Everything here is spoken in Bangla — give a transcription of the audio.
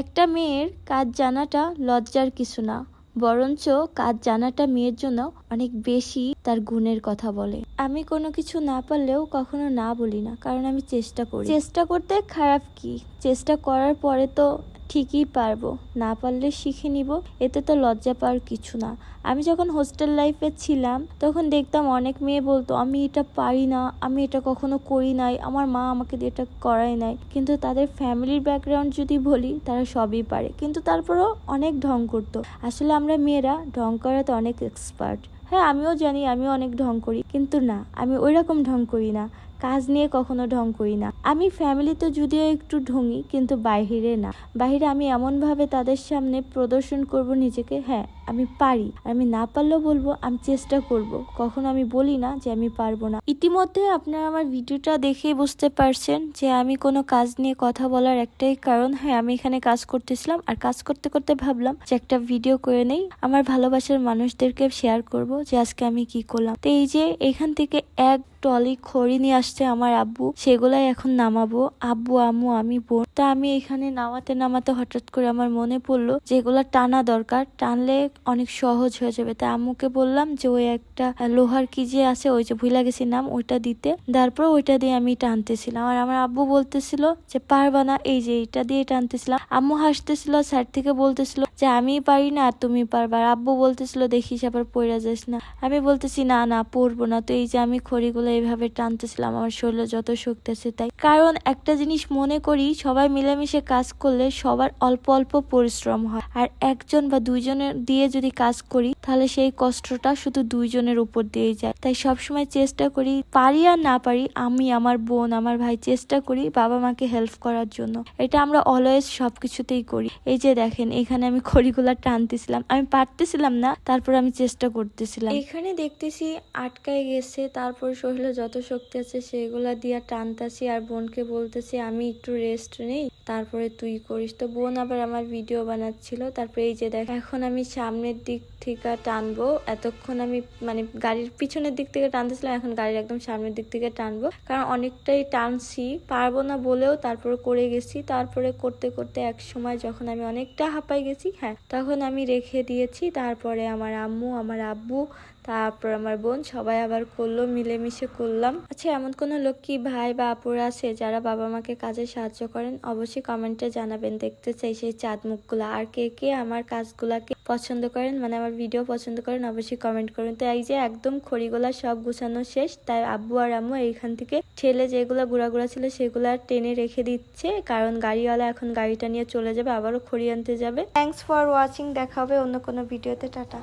একটা মেয়ের কাজ জানাটা লজ্জার কিছু না, বরঞ্চ কাজ জানাটা মেয়ের জন্য অনেক বেশি তার গুণের কথা বলে। আমি কোনো কিছু না পারলেও কখনো না বলি না, কারণ আমি চেষ্টা করি। চেষ্টা করতে খারাপ কি? চেষ্টা করার পরে তো ঠিকই পারব, না পারলে শিখে নিব, এতে তো লজ্জা পাওয়ার কিছু না। আমি যখন হোস্টেল লাইফে ছিলাম, তখন দেখতাম অনেক মেয়ে বলতো, আমি এটা পারি না, আমি এটা কখনো করি নাই, আমার মা আমাকে দিয়ে এটা করাই নাই। কিন্তু তাদের ফ্যামিলির ব্যাকগ্রাউন্ড যদি বলি, তারা সবই পারে। কিন্তু তারপরেও অনেক ঢং করতো। আসলে আমরা মেয়েরা ঢং করাতে অনেক এক্সপার্ট হ্যাঁ আমিও জানি, আমিও অনেক ঢং করি, কিন্তু না, আমি ওই রকম ঢং করি না। কাজ নিয়ে কখনো ঢং করি না। আমি ফ্যামিলিতে যদিও একটু ঢঙি, কিন্তু বাহিরে না। বাহিরে আমি এমনভাবে তাদের সামনে প্রদর্শন করব নিজেকে হ্যাঁ। আমি পারি। আমি না পারলেও বলব, আমি চেষ্টা করব। কখনো আমি বলি না যে আমি পারব না। ইতিমধ্যে আপনারা আমার ভিডিওটা দেখেই বুঝতে পারছেন যে আমি কোনো কাজ নিয়ে কথা বলার একটাই কারণ। হ্যাঁ আমি এখানে কাজ করতেছিলাম আর কাজ করতে করতে ভাবলাম যে একটা ভিডিও করে নেই। আমার ভালোবাসার মানুষদেরকে শেয়ার করব যে আজকে আমি কি করলাম। তো এই যে এখান থেকে এক টলি খড়ি নিয়ে আসছে আমার আব্বু। সেগুলাই এখন নামাবো। আব্বু, আম্মু, আমি, বোন। তা আমি এখানে নামাতে নামাতে হঠাৎ করে আমার মনে পড়ল যেগুলো টানা দরকার, টানলে অনেক সহজ হয়ে যাবে। তাই আম্মুকে বললাম যে ওই একটা লোহার কি যে আছে, ওই যে ভুলা গেছি নাম, ওইটা দিতে। তারপর ওইটা দিয়ে আমি টানতেছিলাম। আর আমার আব্বু বলতেছিল যে, পারবা না। এই যে এটা দিয়ে টানতেছিলাম। আম্মু হাসতেছিল, স্যার থেকে বলতেছিল যে, আমি পারি না, তুমি পারবা। আর আব্বু বলতেছিল, দেখিস আবার পড়া যাস না। আমি বলতেছি, না না পড়ব না। তো এই যে আমি খড়িগুলো এইভাবে টানতেছিলাম, আমার শরীরে যত শক্তি আছে তাই। কারণ একটা জিনিস মনে করি, সবাই মিলেমিশে কাজ করলে সবার অল্প অল্প পরিশ্রম হয়। আর একজন বা দুইজনের দিয়ে যদি কাজ করি, তাহলে সেই কষ্টটা শুধু দুইজনের উপর দিয়েই যায়। তাই সবসময় চেষ্টা করি, পারি আর না পারি, আমি, আমার বোন, আমার ভাই চেষ্টা করি বাবা মাকে হেল্প করার জন্য। এটা আমরা অলওয়েজ সবকিছুতেই করি। এই যে দেখেন, এখানে আমি খড়িগুলা টানতেছিলাম। আমি পারতেছিলাম না, তারপর আমি চেষ্টা করতেছিলাম। এখানে দেখতেছি আটকায় গেছে, তারপর শরীরে যত শক্তি আছে সেগুলা দিয়া টানতাছি আর বোনকে বলতেছি, আমি একটু রেস্ট নেই নেই তারপরে তুই করিস। তো বোন আবার আমার ভিডিও বানাচ্ছিল। তারপরে এই যে দেখ, এখন আমি সামনের দিক থেকে টানবো। এতক্ষণ আমি মানে গাড়ির পিছনের দিক থেকে টানতেছিলাম, এখন গাড়ির একদম সামনের দিক থেকে টানবো। কারণ অনেকটাই টানছি, পারব না বলেও তারপরে করে গেছি। তারপরে করতে করতে এক সময় যখন আমি অনেকটা হাঁপাই গেছি হ্যাঁ তখন আমি রেখে দিয়েছি। তারপরে আমার আম্মু, আমার আব্বু, তারপর আমার বোন সবাই আবার করল, মিলেমিশে করলাম। আচ্ছা এমন কোনো লোক কি ভাই বা আপুরা আছে যারা বাবা মাকে কাজে সাহায্য করেন? অবশ্যই কমেন্টে জানাবেন, দেখতে চাই সেই চাঁদ মুখগুলা। আর কে কে আমার কাজগুলাকে পছন্দ করেন মানে আমার ভিডিও পছন্দ করেন, অবশ্যই কমেন্ট করুন। তো এই যে একদম খড়িগুলা সব গুছানো শেষ, তাই আব্বু আর আম্মু এইখান থেকে ঠেলে যেগুলো গুড়া গুড়া ছিল সেগুলা টেনে রেখে দিচ্ছে, কারণ গাড়িওয়ালা এখন গাড়িটা নিয়ে চলে যাবে, আবারও খড়ি আনতে যাবে। থ্যাংকস ফর ওয়াচিং দেখা হবে অন্য কোনো ভিডিওতে টাটা।